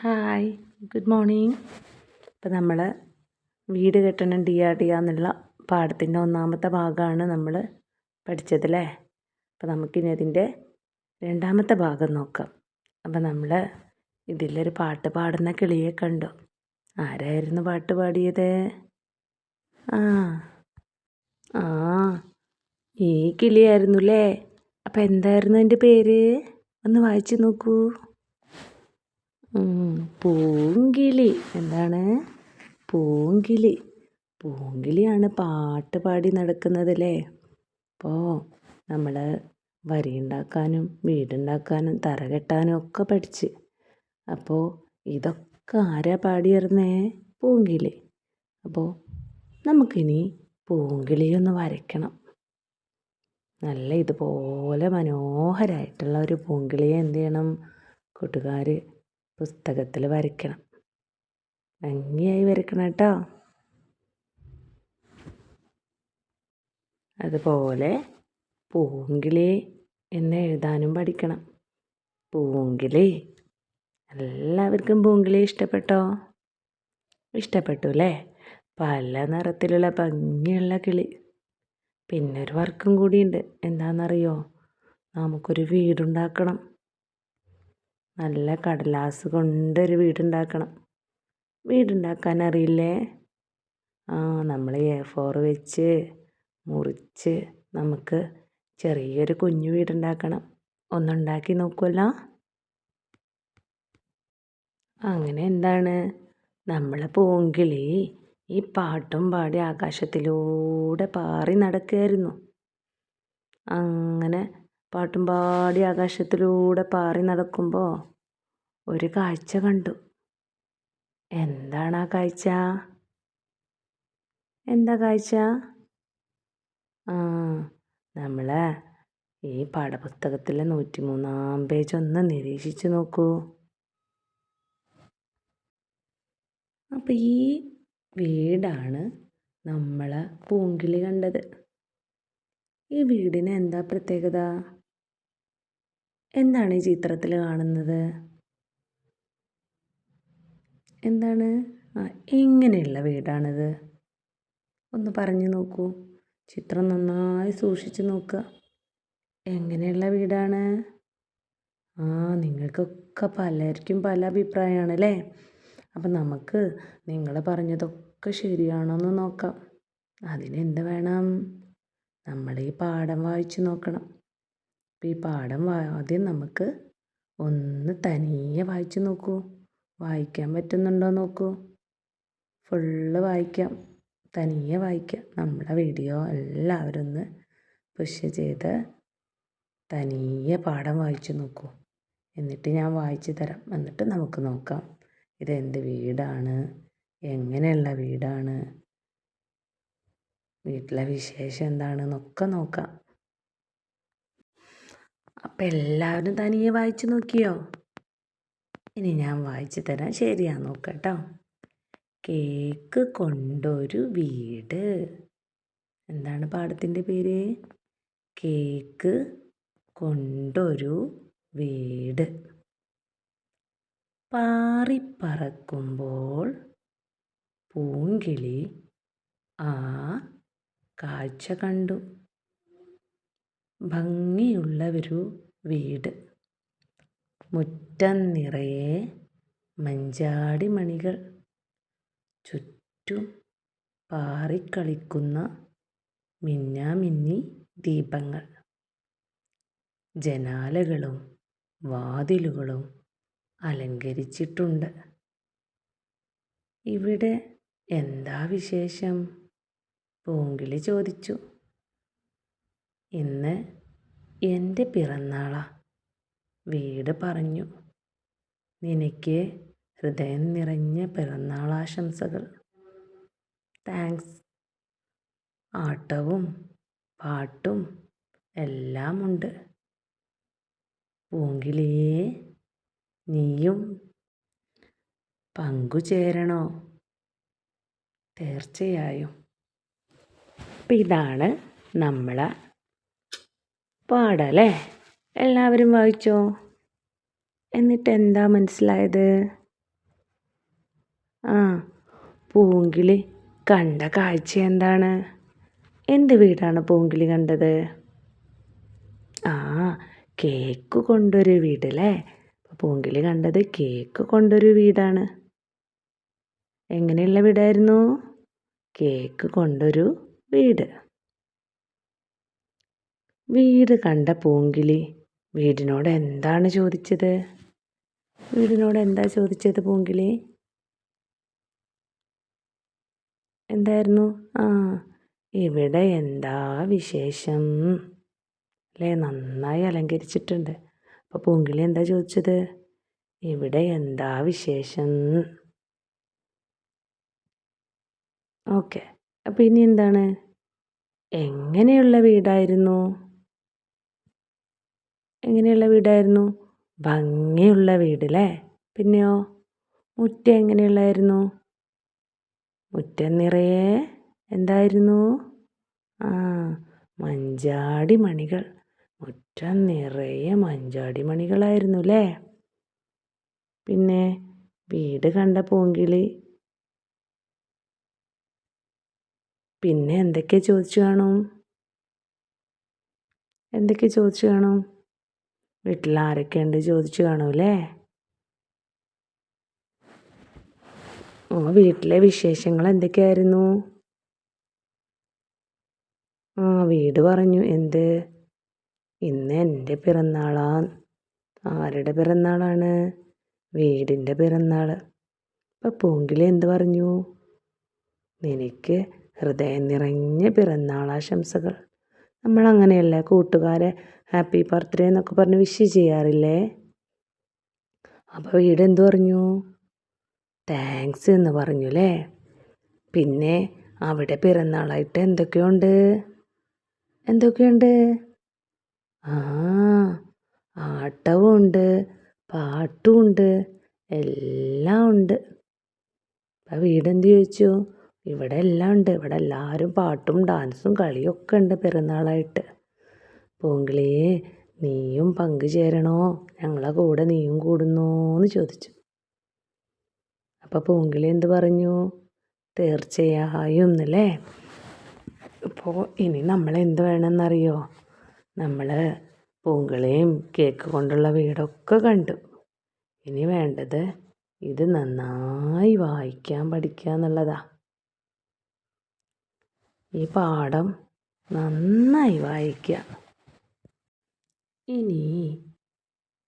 Hi good morning. ഇപ്പം നമ്മൾ വീട് കെട്ടണം ഡി ഡിയാ ഡി എന്നുള്ള പാഠത്തിന്റെ ഒന്നാമത്തെ ഭാഗമാണ് നമ്മൾ പഠിച്ചതല്ലേ? അപ്പം നമുക്കിനി അതിന്റെ രണ്ടാമത്തെ ഭാഗം നോക്കാം. അപ്പം നമ്മൾ ഇതിലൊരു പാട്ട് പാടുന്ന കിളിയെ കണ്ടു. ആരായിരുന്നു പാട്ട് പാടിയത്? ആ ആ ഈ കിളിയായിരുന്നു അല്ലേ? അപ്പം എന്തായിരുന്നു എന്റെ പേര്? ഒന്ന് വായിച്ചു നോക്കൂ. പൂങ്കിളി എന്താണ്? പൂങ്കിളി പൂങ്കിളിയാണ് പാട്ട് പാടി നടക്കുന്നതല്ലേ അപ്പോൾ നമ്മൾ വരി ഉണ്ടാക്കാനും വീടുണ്ടാക്കാനും തറ കെട്ടാനും ഒക്കെ പഠിച്ച്. അപ്പോൾ ഇതൊക്കെ ആരാ പാടിയിരുന്നേ പൂങ്കിളി അപ്പോൾ നമുക്കിനി പൂങ്കിളിയൊന്ന് വരയ്ക്കണം. നല്ല ഇതുപോലെ മനോഹരമായിട്ടുള്ള ഒരു പൂങ്കിളിയെ എന്ത് ചെയ്യണം? കൂട്ടുകാർ പുസ്തകത്തിൽ വരയ്ക്കണം. ഭംഗിയായി വരയ്ക്കണം കേട്ടോ. അതുപോലെ പൂങ്കിളി എന്ന് എഴുതാനും പഠിക്കണം. പൂങ്കിളി. എല്ലാവർക്കും പൂങ്കിളി ഇഷ്ടപ്പെട്ടോ? ഇഷ്ടപ്പെട്ടു അല്ലേ പല നിറത്തിലുള്ള ഭംഗിയുള്ള കിളി. പിന്നെ ഒരു വർക്കും കൂടിയുണ്ട്. എന്താണെന്നറിയോ നമുക്കൊരു വീടുണ്ടാക്കണം. നല്ല കടലാസ് കൊണ്ടൊരു വീടുണ്ടാക്കണം. വീടുണ്ടാക്കാൻ അറിയില്ലേ ആ നമ്മൾ എ ഫോർ വെച്ച് മുറിച്ച് നമുക്ക് ചെറിയൊരു കുഞ്ഞു വീടുണ്ടാക്കണം. ഒന്നുണ്ടാക്കി നോക്കുമല്ലോ അങ്ങനെ എന്താണ്? നമ്മളെ പൂങ്കിളി ഈ പാട്ടും പാടി ആകാശത്തിലൂടെ പാറി നടക്കുകയായിരുന്നു. അങ്ങനെ പാട്ടും പാടി ആകാശത്തിലൂടെ പാറി നടക്കുമ്പോൾ ഒരു കാഴ്ച കണ്ടു. എന്താണ് ആ കാഴ്ച? എന്താ കാഴ്ച? ആ നമ്മൾ ഈ പാഠപുസ്തകത്തിലെ നൂറ്റി മൂന്നാം പേജ് ഒന്ന് നിരീക്ഷിച്ച് നോക്കൂ. അപ്പം ഈ വീടാണ് നമ്മളെ പൂങ്കിളി കണ്ടത്. ഈ വീടിന് എന്താ പ്രത്യേകത? എന്താണ് ഈ ചിത്രത്തിൽ കാണുന്നത്? എന്താണ്? ആ എങ്ങനെയുള്ള വീടാണിത്. ഒന്ന് പറഞ്ഞു നോക്കൂ. ചിത്രം നന്നായി സൂക്ഷിച്ച് നോക്കുക. എങ്ങനെയുള്ള വീടാണ്? ആ നിങ്ങൾക്കൊക്കെ പലർക്കും പല അഭിപ്രായമാണ് അല്ലേ? അപ്പം നമുക്ക് നിങ്ങൾ പറഞ്ഞതൊക്കെ ശരിയാണോ എന്ന് നോക്കാം. അതിനെന്ത് വേണം? നമ്മൾ ഈ പാഠം വായിച്ചു നോക്കണം. ഈ പാഠം ആദ്യം നമുക്ക് ഒന്ന് തനിയെ വായിച്ച് നോക്കൂ. വായിക്കാൻ പറ്റുന്നുണ്ടോ നോക്കൂ. ഫുള്ള് വായിക്കാം. തനിയെ വായിക്കാം. നമ്മളെ വീഡിയോ എല്ലാവരും ഒന്ന് പുഷ് ചെയ്ത് തനിയെ പാഠം വായിച്ചു നോക്കൂ. എന്നിട്ട് ഞാൻ വായിച്ചു തരാം. എന്നിട്ട് നമുക്ക് നോക്കാം. ഇതെന്ത് വീടാണ്? എങ്ങനെയുള്ള വീടാണ്? വീട്ടിലെ വിശേഷം എന്താണെന്നൊക്കെ നോക്കാം. അപ്പം എല്ലാവരും തനിയെ വായിച്ചു നോക്കിയോ? ഇനി ഞാൻ വായിച്ചു തരാം ശരിയാ നോക്കട്ടോ. കേക്ക് കൊണ്ടൊരു വീട്. എന്താണ് പാടത്തിന്റെ പേര്? കേക്ക് കൊണ്ടൊരു വീട്. പാറിപ്പറക്കുമ്പോൾ പൂങ്കിളി ആ കാഴ്ച കണ്ടു. ഭംഗിയുള്ളൊരു വീട്. മുറ്റം നിറയെ മഞ്ചാടി മണികൾ ചുറ്റും പാറിക്കളിക്കുന്ന മിന്നാമിന്നി ദീപങ്ങൾ. ജനാലകളും വാതിലുകളും അലങ്കരിച്ചിട്ടുണ്ട്. ഇവിടെ എന്താ വിശേഷം? പൂങ്കിളി ചോദിച്ചു. ഇന്ന് എന്റെ പിറന്നാളാ. വീട് പറഞ്ഞു. നിനക്ക് ഹൃദയം നിറഞ്ഞ പിറന്നാളാശംസകൾ താങ്ക്സ്. ആട്ടവും പാട്ടും എല്ലാമുണ്ട്. പൂങ്കിളിയെ നീയും പങ്കുചേരണോ? തീർച്ചയായും. അപ്പം ഇതാണ് നമ്മളെ പാടല്ലേ? എല്ലാവരും വായിച്ചോ? എന്നിട്ട് എന്താ മനസ്സിലായത്? ആ പൂങ്കിളി കണ്ട കാഴ്ച എന്താണ്? എന്ത് വീടാണ് പൂങ്കിളി കണ്ടത്? ആ കേക്ക് കൊണ്ടൊരു വീടല്ലേ? പൂങ്കിളി കണ്ടത് കേക്ക് കൊണ്ടൊരു വീടാണ്. എങ്ങനെയുള്ള വീടായിരുന്നു? കേക്ക് കൊണ്ടൊരു വീട്. വീട് കണ്ട പൂങ്കിളി വീടിനോട് എന്താണ് ചോദിച്ചത്? വീടിനോട് എന്താ ചോദിച്ചത് പൂങ്കിളി എന്തായിരുന്നു? ആ ഇവിടെ എന്താ വിശേഷം? അല്ലേ നന്നായി അലങ്കരിച്ചിട്ടുണ്ട്. അപ്പോൾ പൂങ്കിളി എന്താ ചോദിച്ചത്? ഇവിടെ എന്താ വിശേഷം? ഓക്കെ അപ്പോൾ ഇനി എന്താണ്? എങ്ങനെയുള്ള വീടായിരുന്നു? എങ്ങനെയുള്ള വീടായിരുന്നു? ഭംഗിയുള്ള വീടല്ലേ പിന്നെയോ? മുറ്റം എങ്ങനെയുള്ളായിരുന്നു? മുറ്റം നിറയെ എന്തായിരുന്നു? ആ മഞ്ചാടി മണികൾ. മുറ്റം നിറയെ മഞ്ചാടി മണികളായിരുന്നു അല്ലേ പിന്നെ വീട് കണ്ട പൂങ്കിളി. പിന്നെ എന്തൊക്കെ ചോദിച്ചു കാണും? എന്തൊക്കെ ചോദിച്ചു കാണും? വീട്ടിൽ ആരൊക്കെയുണ്ട് ചോദിച്ചു കാണൂലേ? ആ വീട്ടിലെ വിശേഷങ്ങൾ എന്തൊക്കെയായിരുന്നു? ആ വീട് പറഞ്ഞു എന്ത്? ഇന്ന് എന്റെ പിറന്നാളാ. ആരുടെ പിറന്നാളാണ്? വീടിന്റെ പിറന്നാൾ അപ്പം പൂങ്കിളി എന്ത് പറഞ്ഞു? നിനക്ക് ഹൃദയം നിറഞ്ഞ പിറന്നാളാശംസകൾ. നമ്മൾ അങ്ങനെയല്ലേ കൂട്ടുകാരെ ഹാപ്പി ബർത്ത്ഡേ എന്നൊക്കെ പറഞ്ഞ് വിഷ് ചെയ്യാറില്ലേ? അപ്പോൾ വീട് എന്തു പറഞ്ഞു? താങ്ക്സ് എന്ന് പറഞ്ഞു അല്ലേ പിന്നെ അവിടെ പിറന്നാളായിട്ട് എന്തൊക്കെയുണ്ട്? എന്തൊക്കെയുണ്ട്? ആ ആട്ടവും ഉണ്ട് പാട്ടും ഉണ്ട് എല്ലാം ഉണ്ട്. അപ്പം വീടെന്ത് ചോദിച്ചു? ഇവിടെ എല്ലാം ഉണ്ട്. ഇവിടെ എല്ലാവരും പാട്ടും ഡാൻസും കളിയൊക്കെ ഉണ്ട് പിറന്നാളായിട്ട്. പൂങ്കിളിയെ നീയും പങ്കു ചേരണോ? ഞങ്ങളെ കൂടെ നീയും കൂടുന്നോന്ന് ചോദിച്ചു. അപ്പോൾ പൂങ്കിളി എന്ത് പറഞ്ഞു? തീർച്ചയായും എന്നല്ലേ അപ്പോൾ ഇനി നമ്മൾ എന്ത് വേണമെന്നറിയോ നമ്മൾ പൂങ്കളിയും കേക്ക് കൊണ്ടുള്ള വീടൊക്കെ കണ്ടു. ഇനി വേണ്ടത് ഇത് നന്നായി വായിക്കാൻ പഠിക്കുക എന്നുള്ളതാ ഈ പാഠം നന്നായി വായിക്കുക ഇനി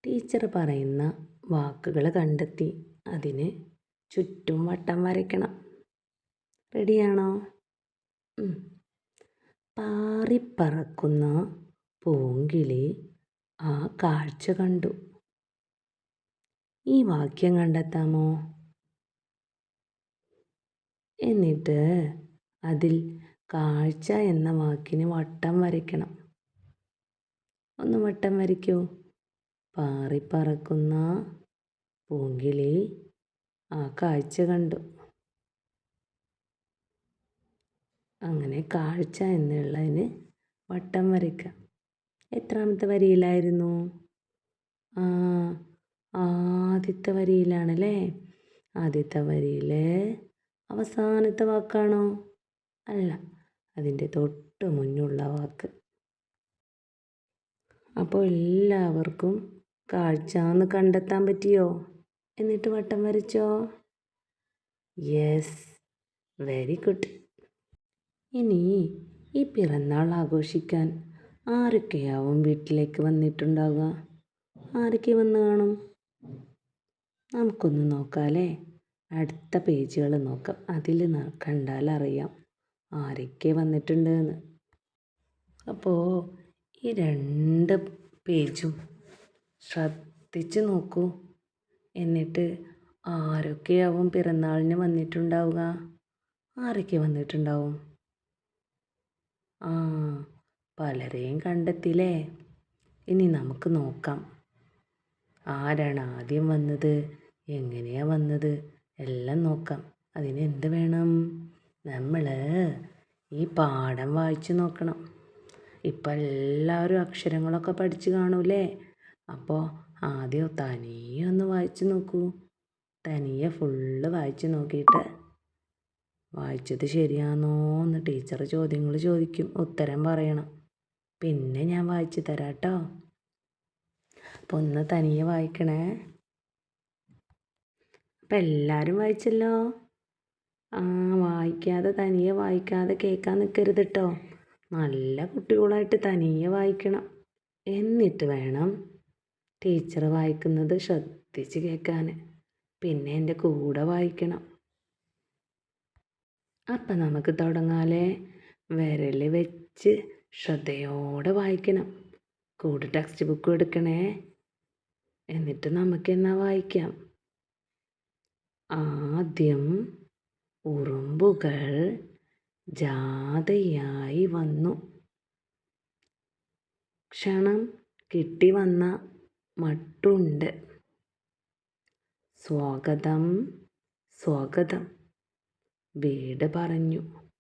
ടീച്ചർ പറയുന്ന വാക്കുകൾ കണ്ടെത്തി. അതിന് ചുറ്റും വട്ടം വരയ്ക്കണം. റെഡിയാണോ? പാറിപ്പറക്കുന്ന പൂങ്കിളി ആ കാഴ്ച കണ്ടു. ഈ വാക്യം കണ്ടെത്താമോ? എന്നിട്ട് അതിൽ കാഴ്ച എന്ന വാക്കിന് വട്ടം വരയ്ക്കണം. ഒന്ന് വട്ടം വരയ്ക്കൂ. പാറിപ്പറക്കുന്ന പൂങ്കിളി ആ കാഴ്ച കണ്ടു. അങ്ങനെ കാഴ്ച എന്നുള്ളതിന് വട്ടം വരയ്ക്കാം. എത്രാമത്തെ വരിയിലായിരുന്നു? ആ ആദ്യത്തെ വരിയിലാണല്ലേ? ആദ്യത്തെ വരിയിലെ അവസാനത്തെ വാക്കാണോ? അല്ല അതിന്റെ തൊട്ട് മുന്നുള്ള വാക്ക്. അപ്പോൾ എല്ലാവർക്കും കാഴ്ച ഒന്ന് കണ്ടെത്താൻ പറ്റിയോ? എന്നിട്ട് വട്ടം വരച്ചോ? Yes very good. ഇനി ഈ പിറന്നാൾ ആഘോഷിക്കാൻ ആരൊക്കെയാവും വീട്ടിലേക്ക് വന്നിട്ടുണ്ടാവുക? ആരൊക്കെ വന്ന് കാണും? നമുക്കൊന്ന് നോക്കാമല്ലേ അടുത്ത പേജുകൾ നോക്കാം. അതിൽ കണ്ടാൽ അറിയാം ആരൊക്കെ വന്നിട്ടുണ്ടെന്ന്. അപ്പോൾ ഈ രണ്ട് പേജും ശ്രദ്ധിച്ച് നോക്കൂ. എന്നിട്ട് ആരൊക്കെയാവും പിറന്നാളിന് വന്നിട്ടുണ്ടാവുക? ആരൊക്കെ വന്നിട്ടുണ്ടാവും? ആ പലരെയും കണ്ടെത്തില്ലേ ഇനി നമുക്ക് നോക്കാം. ആരാണ് ആദ്യം വന്നത്? എങ്ങനെയാ വന്നത്? എല്ലാം നോക്കാം. അതിന് എന്ത് വേണം? നമ്മൾ ഈ പാഠം വായിച്ചു നോക്കണം. ഇപ്പം എല്ലാവരും അക്ഷരങ്ങളൊക്കെ പഠിച്ച് കാണൂലേ അപ്പോൾ ആദ്യം തനിയെ ഒന്ന് വായിച്ച് നോക്കൂ. തനിയെ ഫുള്ള് വായിച്ച് നോക്കിയിട്ട് വായിച്ചത് ശരിയാണോ എന്ന് ടീച്ചർ ചോദ്യങ്ങൾ ചോദിക്കും ഉത്തരം പറയണം. പിന്നെ ഞാൻ വായിച്ചു തരാം കേട്ടോ അപ്പോൾ ഒന്ന് തനിയെ വായിക്കണേ. അപ്പം എല്ലാവരും വായിച്ചല്ലോ? ആ വായിക്കാതെ തനിയെ വായിക്കാതെ കേൾക്കാൻ നിൽക്കരുത് കേട്ടോ നല്ല കുട്ടികളായിട്ട് തനിയെ വായിക്കണം. എന്നിട്ട് വേണം ടീച്ചർ വായിക്കുന്നത് ശ്രദ്ധിച്ച് കേൾക്കാൻ പിന്നെ എന്റെ കൂടെ വായിക്കണം. അപ്പം നമുക്ക് തുടങ്ങാലേ. വിരൽ വെച്ച് ശ്രദ്ധയോടെ വായിക്കണം. കൂടെ ടെക്സ്റ്റ് ബുക്ക് എടുക്കണേ. എന്നിട്ട് നമുക്ക് എന്നാ വായിക്കാം? ആദ്യം ഉറുമ്പുകൾ ജാഥയായി വന്നു. ക്ഷണം കിട്ടി വന്ന മട്ടുണ്ട്. സ്വാഗതം സ്വാഗതം. വീട് പറഞ്ഞു.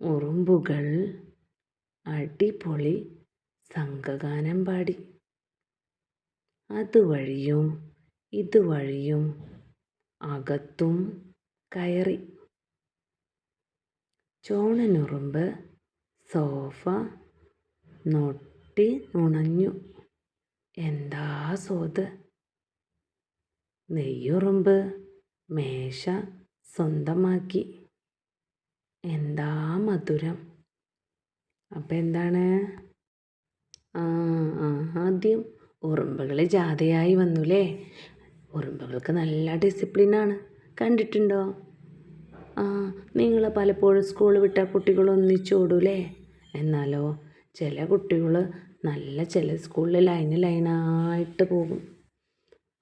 ഉറുമ്പുകൾ അടിപൊളി സംഘഗാനം പാടി. അതുവഴിയും ഇതുവഴിയും അകത്തും കയറി. ചോണനുറുമ്പ് സോഫ നൊട്ടി നുണഞ്ഞു. എന്താ സോത്? നെയ്യുറുമ്പ് മേശ സ്വന്തമാക്കി. എന്താ മധുരം? അപ്പം എന്താണ്? ആദ്യം ഉറുമ്പുകൾ ജാഥയായി വന്നുല്ലേ ഉറുമ്പുകൾക്ക് നല്ല ഡിസിപ്ലിനാണ് കണ്ടിട്ടുണ്ടോ? ആ നിങ്ങൾ പലപ്പോഴും സ്കൂൾ വിട്ട കുട്ടികൾ ഒന്നിച്ചോടൂലേ എന്നാലോ ചില കുട്ടികൾ നല്ല ചില സ്കൂളിൽ ലൈന് ലൈനായിട്ട് പോകും.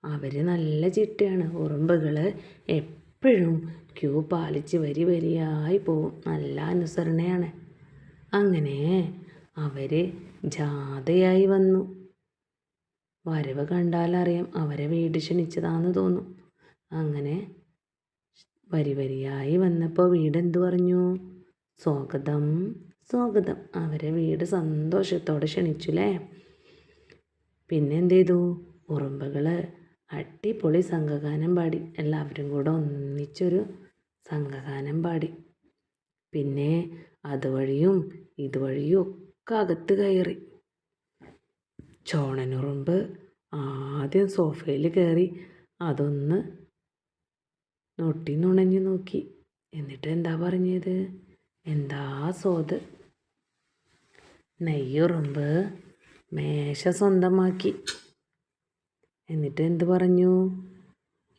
അവർ നല്ല ചിട്ടയാണ്. ഉറുമ്പുകൾ എപ്പോഴും ക്യൂ പാലിച്ച് വരി വരിയായി പോകും. നല്ല അനുസരണയാണ്. അങ്ങനെ അവർ ജാഥയായി വന്നു. വരവ് കണ്ടാലറിയാം അവരെ വീട് ക്ഷണിച്ചതാണെന്ന് തോന്നും. അങ്ങനെ വരി വരിയായി വന്നപ്പോൾ വീട് എന്തു പറഞ്ഞു? സ്വാഗതം സ്വാഗതം. അവരെ വീട് സന്തോഷത്തോടെ ക്ഷണിച്ചുല്ലേ പിന്നെ എന്ത് ചെയ്തു? ഉറുമ്പുകൾ അടിപൊളി സംഘഗാനം പാടി. എല്ലാവരും കൂടെ ഒന്നിച്ചൊരു സംഘഗാനം പാടി. പിന്നെ അതുവഴിയും ഇതുവഴിയും ഒക്കെ അകത്ത് കയറി. ചോണനുറുമ്പ് ആദ്യം സോഫയിൽ കയറി അതൊന്ന് നൊട്ടി നുണഞ്ഞു നോക്കി. എന്നിട്ട് എന്താ പറഞ്ഞത്? എന്താ സോത്? നെയ്യുറുമ്പ് മേശ സ്വന്തമാക്കി. എന്നിട്ട് എന്ത് പറഞ്ഞു?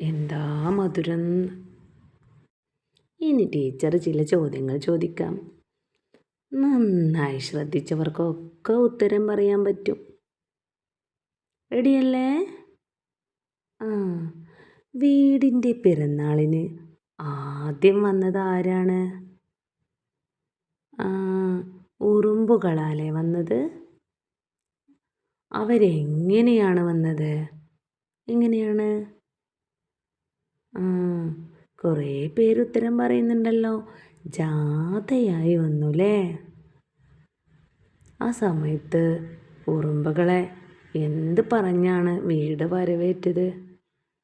എന്താ മധുരം? ഇനി ടീച്ചർ ചില ചോദ്യങ്ങൾ ചോദിക്കാം. നന്നായി ശ്രദ്ധിച്ചവർക്കൊക്കെ ഉത്തരം പറയാൻ പറ്റും. റെഡിയല്ലേ? ആ. വീടിന്റെ പിറന്നാളിന് ആദ്യം വന്നത് ആരാണ്? ഉറുമ്പുകളാലേ വന്നത്. അവരെങ്ങനെയാണ് വന്നത്? എങ്ങനെയാണ്? കുറേ പേര് ഉത്തരം പറയുന്നുണ്ടല്ലോ. ജാഥയായി വന്നു അല്ലേ? ആ സമയത്ത് ഉറുമ്പുകളെ എന്ത് പറഞ്ഞാണ് വീട് വരവേറ്റത്?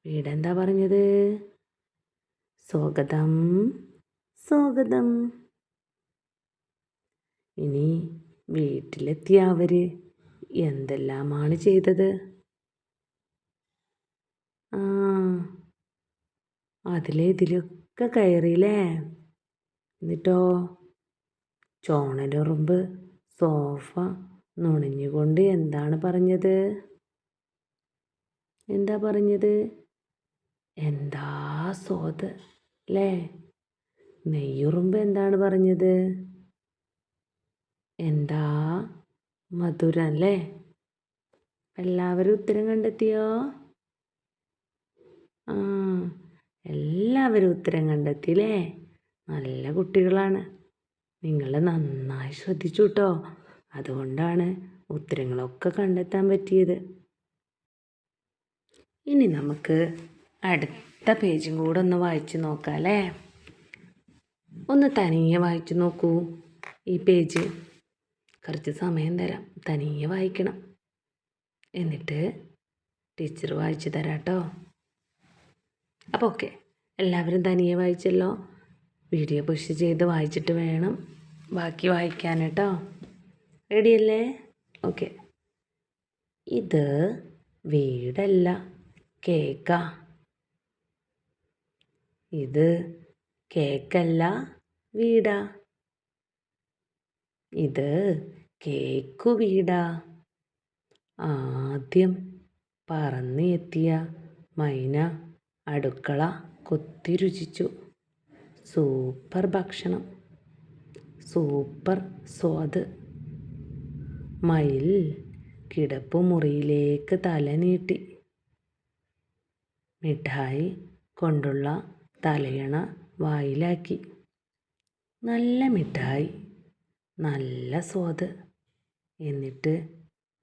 വീടെന്താ പറഞ്ഞത്? സ്വാഗതം. സ്വാഗതം. ഇനി വീട്ടിലെത്തിയ അവർ എന്തെല്ലാമാണ് ചെയ്തത്? ആ അതിലെ ഇതിലൊക്കെ കയറിയില്ലേ? എന്നിട്ടോ? ചോണലുറുമ്പ് സോഫ നുണഞ്ഞുകൊണ്ട് എന്താണ് പറഞ്ഞത്? എന്താ പറഞ്ഞത്? എന്താ സ്വാദ് അല്ലേ നെയ്യുറുമ്പ് എന്താണ് പറഞ്ഞത്? എന്താ മധുര അല്ലേ എല്ലാവരും ഉത്തരം കണ്ടെത്തിയോ? ആ എല്ലാവരും ഉത്തരം കണ്ടെത്തിയില്ലേ നല്ല കുട്ടികളാണ്. നിങ്ങൾ നന്നായി ശ്രദ്ധിച്ചു കേട്ടോ അതുകൊണ്ടാണ് ഉത്തരങ്ങളൊക്കെ കണ്ടെത്താൻ പറ്റിയത്. ഇനി നമുക്ക് അടുത്ത പേജും കൂടെ ഒന്ന് വായിച്ചു നോക്കാം അല്ലേ ഒന്ന് തനിയെ വായിച്ചു നോക്കൂ. ഈ പേജ് കുറച്ച് സമയം തരാം. തനിയെ വായിക്കണം. എന്നിട്ട് ടീച്ചർ വായിച്ചു തരാം കേട്ടോ അപ്പോൾ ഓക്കെ. എല്ലാവരും തനിയെ വായിച്ചല്ലോ. വീഡിയോ പുഷ് ചെയ്ത് വായിച്ചിട്ട് വേണം ബാക്കി വായിക്കാൻ കേട്ടോ. റെഡിയല്ലേ ഓക്കെ. ഇത് വീടല്ല. കേക്കാ. ഇത് കേക്കല്ല വീടാ. ഇത് കേക്കു വീടാ. ആദ്യം പറന്ന് എത്തിയ മൈന അടുക്കള കൊത്തി രുചിച്ചു. സൂപ്പർ ഭക്ഷണം. സൂപ്പർ സ്വാദ്. മയിൽ കിടപ്പുമുറിയിലേക്ക് തല നീട്ടി. മിഠായി കൊണ്ടുള്ള തലയണ വായിലാക്കി. നല്ല മിഠായി നല്ല സ്വാദ്. എന്നിട്ട്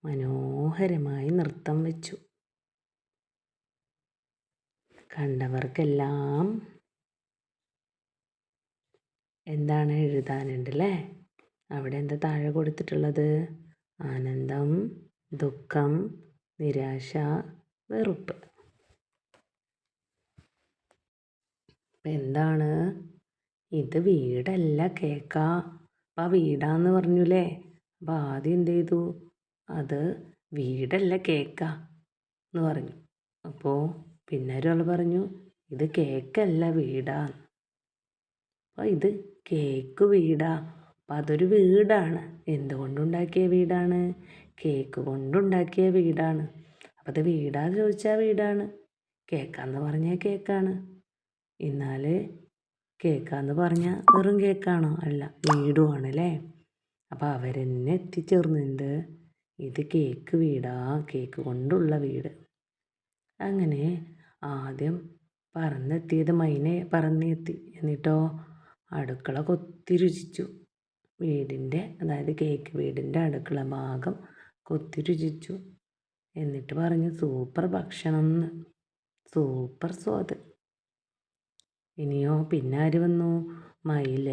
മനോഹരമായി നൃത്തം വെച്ചു. കണ്ടവർക്കെല്ലാം എന്താണ് എഴുതാനുണ്ടല്ലേ? അവിടെ എന്താ താഴെ കൊടുത്തിട്ടുള്ളത്? ആനന്ദം ദുഃഖം നിരാശ വെറുപ്പ്. അപ്പം എന്താണ്? ഇത് വീടല്ല കേക്കാ. അപ്പം ആ വീടാന്ന് പറഞ്ഞുല്ലേ അപ്പം ആദ്യം എന്ത് ചെയ്തു? അത് വീടല്ല കേക്കാ എന്ന് പറഞ്ഞു. അപ്പോൾ പിന്നെ ഒരാൾ പറഞ്ഞു? ഇത് കേക്കല്ല വീടാ. അപ്പോൾ ഇത് കേക്ക് വീടാ. അപ്പം അതൊരു വീടാണ്. എന്തുകൊണ്ടുണ്ടാക്കിയ വീടാണ്? കേക്ക് കൊണ്ടുണ്ടാക്കിയ വീടാണ്. അപ്പം അത് വീടാ ചോദിച്ചാൽ വീടാണ്. കേക്കാന്ന് പറഞ്ഞാൽ കേക്കാണ്. എന്നാൽ കേക്കാന്ന് പറഞ്ഞാൽ വെറും കേക്കാണോ? അല്ല വീടുമാണ് അല്ലേ അപ്പോൾ അവരെന്നെ എത്തിച്ചേർന്നുണ്ട്. ഇത് കേക്ക് വീടാ കേക്ക് കൊണ്ടുള്ള വീട്. അങ്ങനെ ആദ്യം പറന്നെത്തിയത് മൈനെ പറന്നെത്തി എന്നിട്ടോ അടുക്കള കൊത്തി രുചിച്ചു വീടിന്റെ അതായത് കേക്ക് വീടിന്റെ അടുക്കള ഭാഗം കൊത്തി രുചിച്ചു എന്നിട്ട് പറഞ്ഞു സൂപ്പർ ഭക്ഷണം എന്ന് സൂപ്പർ സ്വാദ്. ഇനിയോ പിന്നെ ആര് വന്നു? മയിൽ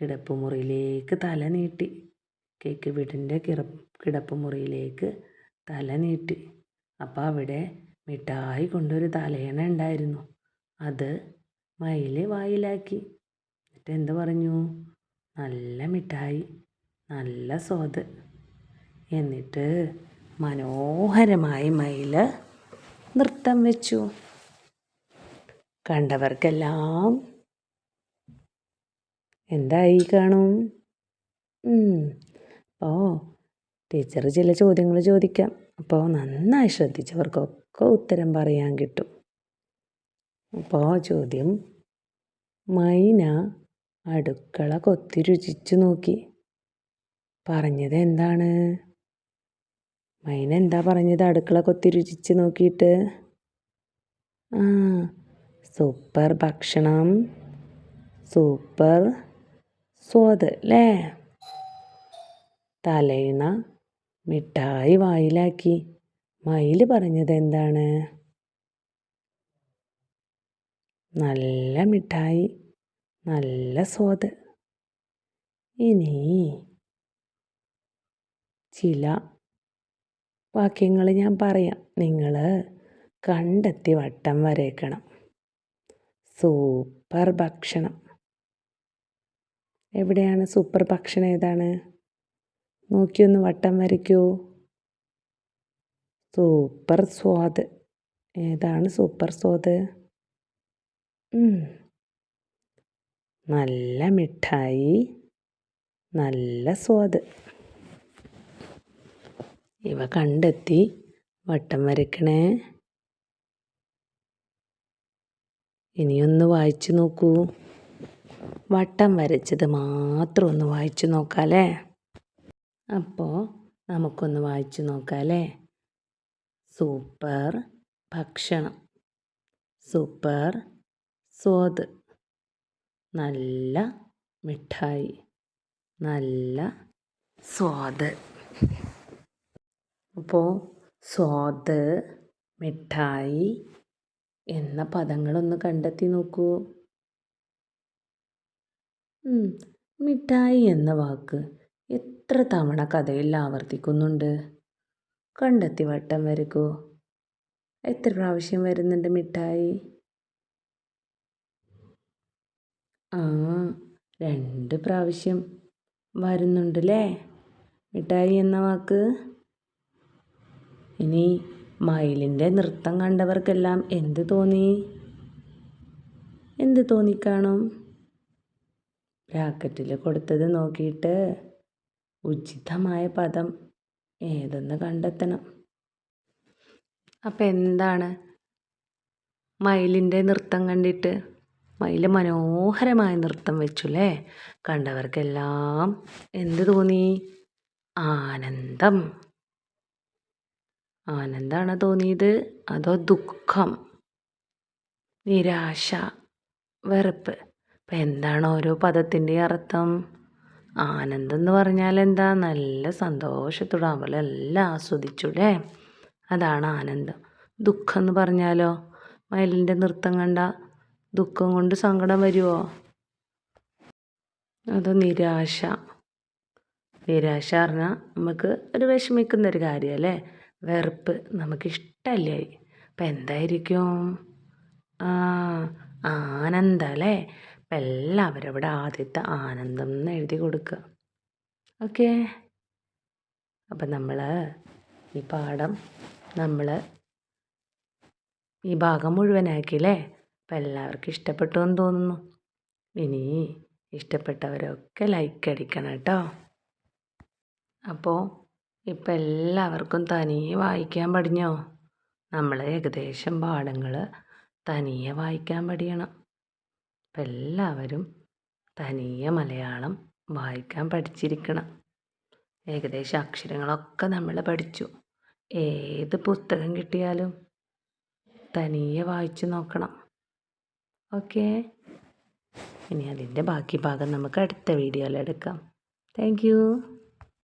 കിടപ്പുമുറിയിലേക്ക് തല നീട്ടി. കേക്ക് വീടിന്റെ കിറ കിടപ്പുമുറിയിലേക്ക് തല നീട്ടി. അപ്പോൾ അവിടെ മിഠായി കൊണ്ടൊരു തലയണ ഉണ്ടായിരുന്നു. അത് മയിൽ വായിലാക്കി. എന്നിട്ട് എന്ത് പറഞ്ഞു? നല്ല മിഠായി നല്ല സ്വാദ്. എന്നിട്ട് മനോഹരമായി മയിൽ നൃത്തം വെച്ചു. കണ്ടവർക്കെല്ലാം എന്തായി കാണും? അപ്പോൾ ടീച്ചർ ചില ചോദ്യങ്ങൾ ചോദിക്കാം. അപ്പോൾ നന്നായി ശ്രദ്ധിച്ചവർക്കൊക്കെ ഉത്തരം പറയാൻ കിട്ടും. അപ്പോൾ ചോദ്യം മൈന അടുക്കള കൊത്തി രുചിച്ചു നോക്കി. പറഞ്ഞത് എന്താണ്? മൈന എന്താ പറഞ്ഞത് അടുക്കള കൊത്തി രുചിച്ച് നോക്കിയിട്ട്? ആ സൂപ്പർ ഭക്ഷണം. സൂപ്പർ സ്വാദ് അല്ലേ തലേണ മിഠായി വായിലാക്കി. മയിൽ പറഞ്ഞത് എന്താണ് നല്ല മിഠായി നല്ല സ്വാദ്. ഇനി ചില വാക്യങ്ങൾ ഞാൻ പറയാം. നിങ്ങൾ കണ്ടെത്തി വട്ടം വരയ്ക്കണം സൂപ്പർ ഭക്ഷണം. എവിടെയാണ് സൂപ്പർ ഭക്ഷണം ഏതാണ്? നോക്കിയൊന്ന് വട്ടം വരയ്ക്കൂ. സൂപ്പർ സ്വാദ്. ഏതാണ് സൂപ്പർ സ്വാദ്? നല്ല മിഠായി. നല്ല സ്വാദ്. ഇവ കണ്ടെത്തി വട്ടം വരയ്ക്കണേ. ഇനിയൊന്ന് വായിച്ചു നോക്കൂ. വട്ടം വരച്ചത് മാത്രം ഒന്ന് വായിച്ചു നോക്കാമല്ലേ അപ്പോൾ നമുക്കൊന്ന് വായിച്ചു നോക്കാമല്ലേ സൂപ്പർ ഭക്ഷണം. സൂപ്പർ സ്വാദ്. നല്ല മിഠായി. നല്ല സ്വാദ്. അപ്പോൾ സ്വാദ് മിഠായി എന്ന പദങ്ങളൊന്ന് കണ്ടെത്തി നോക്കൂ. മിഠായി എന്ന വാക്ക് എത്ര തവണ കഥയിൽ ആവർത്തിക്കുന്നുണ്ട്? കണ്ടെത്തി വട്ടം വരക്കൂ. എത്ര പ്രാവശ്യം വരുന്നുണ്ട് മിഠായി? ആ രണ്ട് പ്രാവശ്യം വരുന്നുണ്ടല്ലേ? മിഠായി എന്ന വാക്ക്? ഇനി മയിലിന്റെ നൃത്തം കണ്ടവർക്കെല്ലാം എന്ത് തോന്നി? എന്ത് തോന്നിക്കാണും? ബ്രാക്കറ്റിൽ കൊടുത്തത് നോക്കിയിട്ട് ഉചിതമായ പദം ഏതെന്ന് കണ്ടെത്തണം. അപ്പം എന്താണ് മയിലിന്റെ നൃത്തം കണ്ടിട്ട് മയിൽ മനോഹരമായ നൃത്തം വെച്ചു അല്ലേ കണ്ടവർക്കെല്ലാം എന്ത് തോന്നി? ആനന്ദം. ആനന്ദമാണ് തോന്നിയത്. അതോ ദുഃഖം? നിരാശ? വെറുപ്പ്? അപ്പം എന്താണ് ഓരോ പദത്തിന്റെ അർത്ഥം? ആനന്ദം എന്ന് പറഞ്ഞാൽ എന്താ? നല്ല സന്തോഷത്തോടെ അവളെല്ലാം എല്ലാം ആസ്വദിച്ചുടേ അതാണ് ആനന്ദം. ദുഃഖം എന്ന് പറഞ്ഞാലോ? മയിലിന്റെ നൃത്തം കണ്ട ദുഃഖം കൊണ്ട് സങ്കടം വരുമോ അതോ നിരാശ? നിരാശ പറഞ്ഞാൽ നമുക്ക് ഒരു വിഷമിക്കുന്ന ഒരു കാര്യമല്ലേ? വെറുപ്പ് നമുക്ക് ഇഷ്ടമല്ലേ അപ്പം എന്തായിരിക്കും? ആ ആനന്ദം അല്ലേ അപ്പം എല്ലാവരും ഇവിടെ ആദ്യത്തെ ആനന്ദം എന്ന് എഴുതി കൊടുക്കുക. ഓക്കെ? അപ്പം നമ്മൾ ഈ പാഠം നമ്മൾ ഈ ഭാഗം മുഴുവനാക്കിയില്ലേ? അപ്പം എല്ലാവർക്കും ഇഷ്ടപ്പെട്ടു എന്ന് തോന്നുന്നു. ഇനി ഇഷ്ടപ്പെട്ടവരൊക്കെ ലൈക്ക് അടിക്കണം കേട്ടോ. അപ്പോൾ ഇപ്പം എല്ലാവർക്കും തനിയെ വായിക്കാൻ പഠിഞ്ഞോ നമ്മൾ ഏകദേശം പാഠങ്ങൾ തനിയെ വായിക്കാൻ പഠിയണം ഇപ്പം എല്ലാവരും തനിയെ മലയാളം വായിക്കാൻ പഠിച്ചിരിക്കണം. ഏകദേശം അക്ഷരങ്ങളൊക്കെ നമ്മൾ പഠിച്ചു. ഏത് പുസ്തകം കിട്ടിയാലും തനിയെ വായിച്ചു നോക്കണം. ഓക്കേ? ഇനി അതിന്റെ ബാക്കി ഭാഗം നമുക്ക് അടുത്ത വീഡിയോയിൽ എടുക്കാം. താങ്ക്